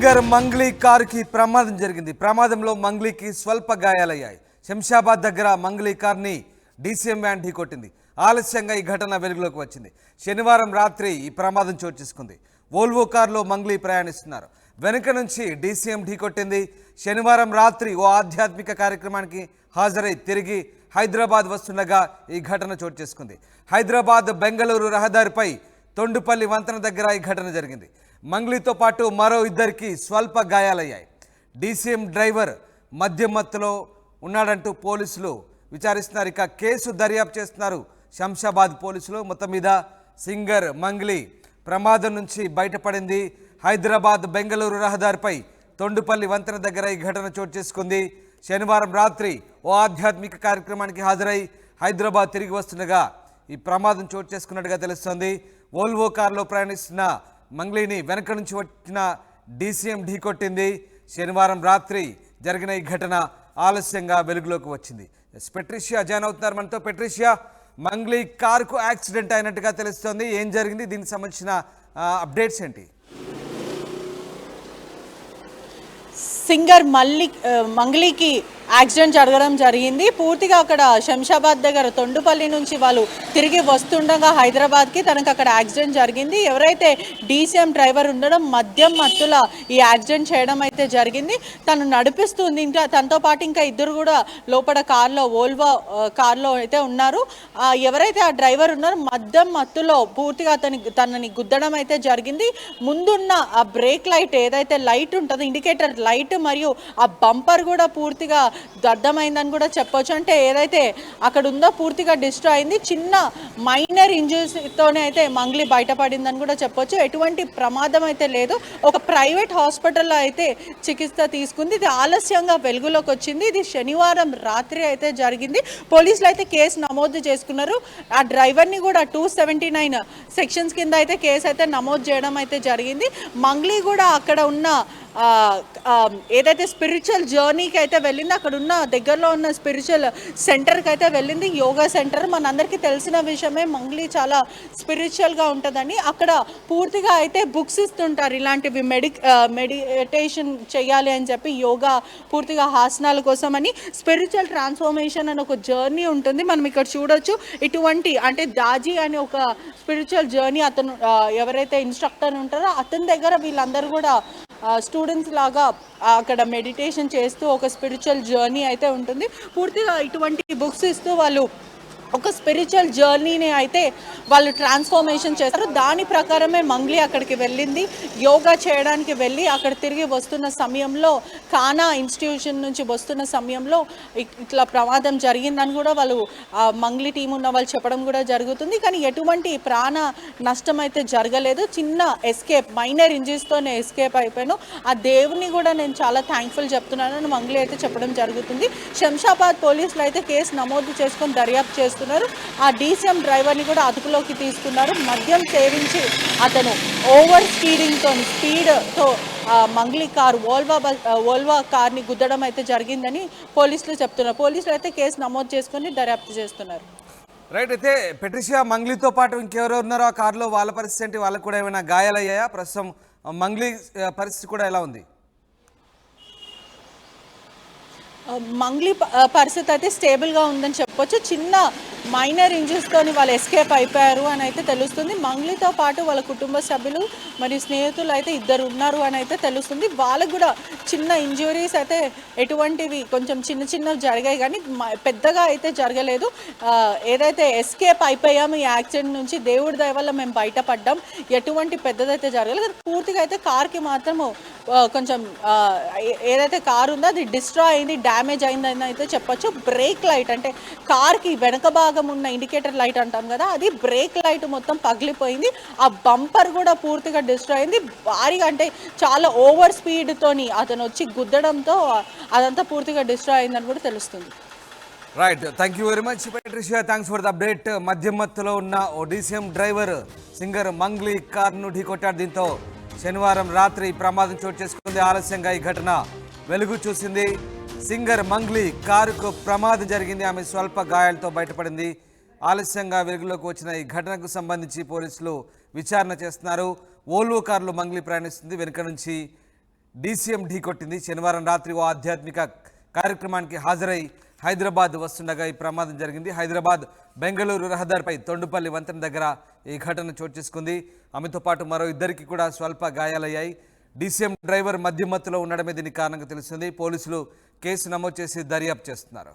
Singer Mangli కారుకి ప్రమాదం జరిగింది. ప్రమాదంలో మంగ్లీకి స్వల్ప గాయాలయ్యాయి. శంషాబాద్ దగ్గర మంగ్లీ కార్ని డీసీఎం వ్యాన్ ఢీకొట్టింది. ఆలస్యంగా ఈ ఘటన వెలుగులోకి వచ్చింది. శనివారం రాత్రి ఈ ప్రమాదం చోటు చేసుకుంది. వోల్వో కారులో మంగ్లీ ప్రయాణిస్తున్నారు. వెనుక నుంచి డీసీఎం ఢీకొట్టింది. శనివారం రాత్రి ఓ ఆధ్యాత్మిక కార్యక్రమానికి హాజరై తిరిగి హైదరాబాద్ వస్తుండగా ఈ ఘటన చోటు చేసుకుంది. హైదరాబాద్ బెంగళూరు రహదారిపై తొండుపల్లి వంతెన దగ్గర ఈ ఘటన జరిగింది. మంగ్లీతో పాటు మరో ఇద్దరికి స్వల్ప గాయాలయ్యాయి. డీసీఎం డ్రైవర్ మద్యం మత్తులో ఉన్నాడంటూ పోలీసులు విచారిస్తున్నారు. ఇక కేసు దర్యాప్తు చేస్తున్నారు శంషాబాద్ పోలీసులు. మొత్తం మీద సింగర్ మంగ్లీ ప్రమాదం నుంచి బయటపడింది. హైదరాబాద్ బెంగళూరు రహదారిపై తొండుపల్లి వంతెన దగ్గర ఈ ఘటన చోటు చేసుకుంది. శనివారం రాత్రి ఓ ఆధ్యాత్మిక కార్యక్రమానికి హాజరై హైదరాబాద్ తిరిగి వస్తుండగా ఈ ప్రమాదం చోటు చేసుకున్నట్టుగా తెలుస్తోంది. వోల్వో కారులో ప్రయాణిస్తున్న మంగ్లీని వెనక నుంచి వచ్చిన డీసీఎం ఢీకొట్టింది శనివారం రాత్రి జరిగిన ఈ ఘటన ఆలస్యంగా వెలుగులోకి వచ్చింది. పెట్రిషియా జాయిన్ అవుతున్నారు మనతో. పెట్రిషియా మంగ్లీ కారుకు యాక్సిడెంట్ అయినట్టుగా తెలుస్తోంది. ఏం జరిగింది? దీనికి సంబంధించిన అప్డేట్స్ ఏంటి? సింగర్ మల్లి మంగ్లీకి యాక్సిడెంట్ జరగడం జరిగింది. పూర్తిగా అక్కడ శంషాబాద్ దగ్గర తొండుపల్లి నుంచి వాళ్ళు తిరిగి వస్తుండగా హైదరాబాద్కి తనకు అక్కడ యాక్సిడెంట్ జరిగింది. ఎవరైతే డీసీఎం డ్రైవర్ ఉండడం మద్యం మత్తుల ఈ యాక్సిడెంట్ చేయడం అయితే జరిగింది. తను నడిపిస్తుంది ఇంకా తనతో పాటు ఇంకా ఇద్దరు కూడా లోపల కార్లో ఓల్వో కార్లో అయితే ఉన్నారు. ఎవరైతే ఆ డ్రైవర్ ఉన్నారో మద్యం మత్తులో పూర్తిగా అతని తనని గుద్దడం అయితే జరిగింది. ముందున్న ఆ బ్రేక్ లైట్ ఏదైతే లైట్ ఉంటుందో ఇండికేటర్ లైట్ మరియు ఆ బంపర్ కూడా పూర్తిగా దద్దమైందని కూడా చెప్పొచ్చు. అంటే ఏదైతే అక్కడ ఉందో పూర్తిగా డిస్ట్రాయ్ అయింది చిన్న మైనర్ ఇంజరీస్తోనే అయితే మంగ్లీ బయటపడిందని కూడా చెప్పొచ్చు. ఎటువంటి ప్రమాదం అయితే లేదు. ఒక ప్రైవేట్ హాస్పిటల్లో అయితే చికిత్స తీసుకుంది. ఇది ఆలస్యంగా వెలుగులోకి వచ్చింది. ఇది శనివారం రాత్రి అయితే జరిగింది. పోలీసులు అయితే కేసు నమోదు చేసుకున్నారు. ఆ డ్రైవర్ని కూడా టూ సెవెంటీ నైన్ సెక్షన్స్ కింద అయితే కేసు అయితే నమోదు చేయడం అయితే జరిగింది. మంగ్లీ కూడా అక్కడ ఉన్న ఏదైతే స్పిరిచువల్ జర్నీకి అయితే వెళ్ళింది అక్కడ ఉన్న దగ్గరలో ఉన్న స్పిరిచువల్ సెంటర్కి అయితే వెళ్ళింది. యోగా సెంటర్ మనందరికీ తెలిసిన విషయమే మంగ్లీ చాలా స్పిరిచువల్గా ఉంటుందని. అక్కడ పూర్తిగా అయితే బుక్స్ ఇస్తుంటారు. ఇలాంటివి మెడి మెడిటేషన్ చేయాలి అని చెప్పి యోగా పూర్తిగా ఆసనాల కోసం అని స్పిరిచువల్ ట్రాన్స్ఫర్మేషన్ అని ఒక జర్నీ ఉంటుంది. మనం ఇక్కడ చూడొచ్చు. ఇటువంటి అంటే దాజీ అనే ఒక స్పిరిచువల్ జర్నీ అతను ఎవరైతే ఇన్స్ట్రక్టర్ ఉంటారో అతని దగ్గర వీళ్ళందరూ కూడా స్టూడెంట్స్ లాగా అక్కడ మెడిటేషన్ చేస్తూ ఒక స్పిరిచువల్ జర్నీ అయితే ఉంటుంది. పూర్తిగా ఇటువంటి బుక్స్ ఇస్తూ వాళ్ళు ఒక స్పిరిచువల్ జర్నీని అయితే వాళ్ళు ట్రాన్స్ఫర్మేషన్ చేస్తారు. దాని ప్రకారమే మంగ్లీ అక్కడికి వెళ్ళింది. యోగా చేయడానికి వెళ్ళి అక్కడ తిరిగి వస్తున్న సమయంలో కానా ఇన్స్టిట్యూషన్ నుంచి వస్తున్న సమయంలో ఇట్లా ప్రమాదం జరిగిందని కూడా వాళ్ళు ఆ మంగ్లీ టీం ఉన్న వాళ్ళు చెప్పడం కూడా జరుగుతుంది. కానీ ఎటువంటి ప్రాణ నష్టం అయితే జరగలేదు. చిన్న ఎస్కేప్ మైనర్ ఇంజరీస్తోనే ఎస్కేప్ అయిపోయాను. ఆ దేవుని కూడా నేను చాలా థ్యాంక్ఫుల్ చెప్తున్నానని మంగ్లీ అయితే చెప్పడం జరుగుతుంది. శంషాబాద్ పోలీసులు అయితే కేసు నమోదు చేసుకొని దర్యాప్తు చేస్తున్నారు. ఆ డీసీఎం డ్రైవర్ని కూడా అదుపులోకి తీసుకున్నారు. మద్యం సేవించి అతను ఓవర్ స్పీడింగ్తో స్పీడ్తో Mangli car Volvo bus Volvo కార్ని గుద్దడం అయితే జరిగిందని పోలీసులు చెప్తున్నారు. పోలీసులు అయితే కేసు నమోదు చేసుకొని దర్యాప్తు చేస్తున్నారు. రైట్ అయితే పెట్రిషియా మంగ్లీతో పాటు ఇంకెవరెవరు ఉన్నారో ఆ కారులో వాళ్ళ పరిస్థితి ఏంటి? వాళ్ళకు కూడా ఏమైనా గాయాలయ్యాయా? ప్రస్తుతం మంగ్లీ పరిస్థితి కూడా ఎలా ఉంది? మంగ్లీ పరిస్థితి అయితే స్టేబుల్గా ఉందని చెప్పొచ్చు. చిన్న మైనర్ ఇంజరీస్తోని వాళ్ళు ఎస్కేప్ అయిపోయారు అని అయితే తెలుస్తుంది. మంగ్లీతో పాటు వాళ్ళ కుటుంబ సభ్యులు మరియు స్నేహితులు అయితే ఇద్దరు ఉన్నారు అని అయితే తెలుస్తుంది. వాళ్ళకు కూడా చిన్న ఇంజురీస్ అయితే ఎటువంటివి కొంచెం చిన్న చిన్నవి జరిగాయి కానీ పెద్దగా అయితే జరగలేదు. ఏదైతే ఎస్కేప్ అయిపోయాము ఈ యాక్సిడెంట్ నుంచి దేవుడి దయ వల్ల మేము బయటపడ్డాం. ఎటువంటి పెద్దదైతే జరగలేదు. కానీ పూర్తిగా అయితే కార్కి మాత్రము కొంచెం ఏదైతే కారు ఉందో అది డిస్ట్రాయ్ అయింది డ్యామేజ్ అయిందని అయితే చెప్పొచ్చు. బ్రేక్ లైట్ అంటే కార్కి వెనక భాగం ఉన్న ఇండికేటర్ లైట్ అంటాం కదా అది బ్రేక్ లైట్ మొత్తం పగిలిపోయింది. ఆ బంపర్ కూడా పూర్తిగా డిస్ట్రాయ్ అయింది. భారీగా అంటే చాలా ఓవర్ స్పీడ్తోని అతను వచ్చి గుద్దడంతో అదంతా పూర్తిగా డిస్ట్రాయ్ అయిందని కూడా తెలుస్తుంది. Right thank you very much Patricia thanks for the update మధ్యమత్తులో ఉన్న ఓ డీసీఎం డ్రైవర్ సింగర్ మంగ్లీ కార్ను ఢీకొట్టాడు దీంతో. శనివారం రాత్రి ప్రమాదం చోటు చేసుకుంది. ఆలస్యంగా ఈ ఘటన వెలుగు చూసింది. సింగర్ మంగ్లీ కారుకు ప్రమాదం జరిగింది. ఆమె స్వల్ప గాయాలతో బయటపడింది. ఆలస్యంగా వెలుగులోకి వచ్చిన ఈ ఘటనకు సంబంధించి పోలీసులు విచారణ చేస్తున్నారు. ఓల్వో కారులో మంగ్లీ ప్రయాణిస్తుంది. వెనుక నుంచి డీసీఎం ఢీకొట్టింది శనివారం రాత్రి ఓ ఆధ్యాత్మిక కార్యక్రమానికి హాజరై హైదరాబాద్ వస్తుండగా ఈ ప్రమాదం జరిగింది. హైదరాబాద్ బెంగళూరు రహదారిపై తొండుపల్లి వంతెన దగ్గర ఈ ఘటన చోటు చేసుకుంది. ఆమెతో పాటు మరో ఇద్దరికి కూడా స్వల్ప గాయాలయ్యాయి. డీసీఎం డ్రైవర్ మధ్యమత్తులో ఉండడమే దీనికి కారణంగా తెలుస్తుంది పోలీసులు కేసు నమోదు చేసి దర్యాప్తు చేస్తున్నారు.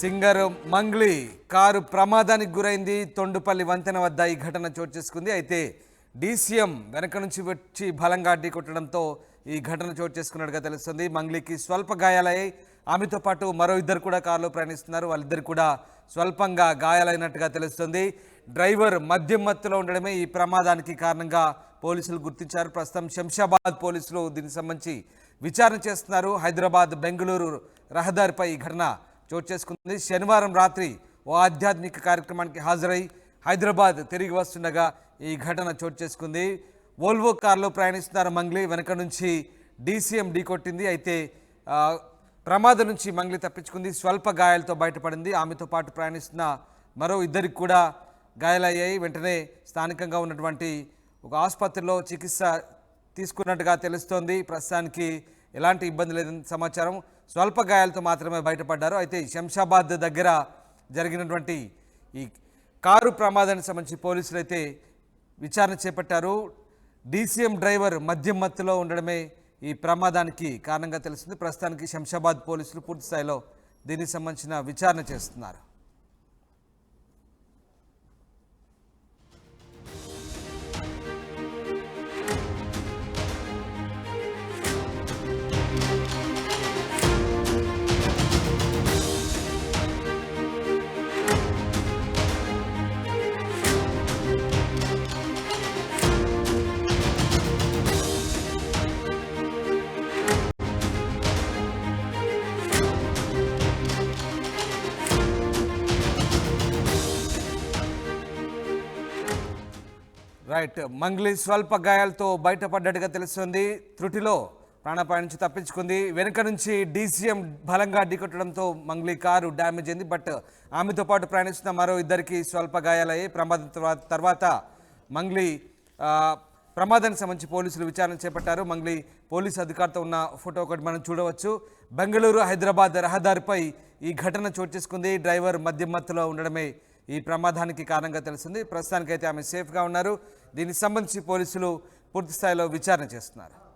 సింగర్ మంగ్లీ కారు ప్రమాదానికి గురైంది. తొండుపల్లి వంతెన వద్ద ఈ ఘటన చోటు చేసుకుంది. అయితే డీసీఎం వెనక నుంచి వచ్చి బలంగా కొట్టడంతో ఈ ఘటన చోటు చేసుకున్నట్టుగా తెలుస్తుంది. మంగ్లీకి స్వల్ప గాయాలయ్యాయి. ఆమెతో పాటు మరో ఇద్దరు కూడా కారులో ప్రయాణిస్తున్నారు. వాళ్ళిద్దరు కూడా స్వల్పంగా గాయాలైనట్టుగా తెలుస్తుంది. డ్రైవర్ మద్యం మత్తులో ఉండడమే ఈ ప్రమాదానికి కారణంగా పోలీసులు గుర్తించారు. ప్రస్తుతం శంషాబాద్ పోలీసులు దీనికి సంబంధించి విచారణ చేస్తున్నారు. హైదరాబాద్ బెంగళూరు రహదారిపై ఈ ఘటన చోటు చేసుకుంది. శనివారం రాత్రి ఓ ఆధ్యాత్మిక కార్యక్రమానికి హాజరై హైదరాబాద్ తిరిగి వస్తుండగా ఈ ఘటన చోటు చేసుకుంది. వోల్వో కారులో ప్రయాణిస్తున్నారు మంగ్లీ. వెనక నుంచి డీసీఎం ఢీకొట్టింది. అయితే ప్రమాదం నుంచి మంగ్లి తప్పించుకుంది. స్వల్ప గాయాలతో బయటపడింది. ఆమెతో పాటు ప్రయాణిస్తున్న మరో ఇద్దరికి కూడా గాయాలయ్యాయి. వెంటనే స్థానికంగా ఉన్నటువంటి ఒక ఆసుపత్రిలో చికిత్స తీసుకున్నట్టుగా తెలుస్తోంది. ప్రస్తుతానికి ఎలాంటి ఇబ్బంది లేదని సమాచారం. స్వల్ప గాయాలతో మాత్రమే బయటపడ్డారు. అయితే శంషాబాద్ దగ్గర జరిగినటువంటి ఈ కారు ప్రమాదానికి సంబంధించి పోలీసులు అయితే విచారణ చేపట్టారు. డీసీఎం డ్రైవర్ మద్యం మత్తులో ఉండడమే ఈ ప్రమాదానికి కారణంగా తెలిసింది ప్రస్తుతానికి శంషాబాద్ పోలీసులు పూర్తిస్థాయిలో దీనికి సంబంధించిన విచారణ చేస్తున్నారు. రైట్. మంగ్లీ స్వల్ప గాయాలతో బయటపడ్డట్టుగా తెలుస్తుంది. త్రుటిలో ప్రాణాపాయం నుంచి తప్పించుకుంది. వెనుక నుంచి డీసీఎం బలంగా ఢీకొట్టడంతో మంగ్లీ కారు డ్యామేజ్ అయింది. బట్ ఆమెతో పాటు ప్రయాణిస్తున్న మరో ఇద్దరికి స్వల్ప గాయాలయ్యాయి. ప్రమాదం తర్వాత మంగ్లీ ప్రమాదానికి సంబంధించి పోలీసులు విచారణ చేపట్టారు. మంగ్లీ పోలీసు అధికారితో ఉన్న ఫోటో ఒకటి మనం చూడవచ్చు. బెంగళూరు హైదరాబాద్ రహదారిపై ఈ ఘటన చోటు చేసుకుంది. డ్రైవర్ మద్యం మత్తులో ఉండడమే ఈ ప్రమాదానికి కారణంగా తెలిసింది. ప్రస్తుతానికైతే ఆమె సేఫ్గా ఉన్నారు. దీనికి సంబంధించి పోలీసులు పూర్తిస్థాయిలో విచారణ చేస్తున్నారు.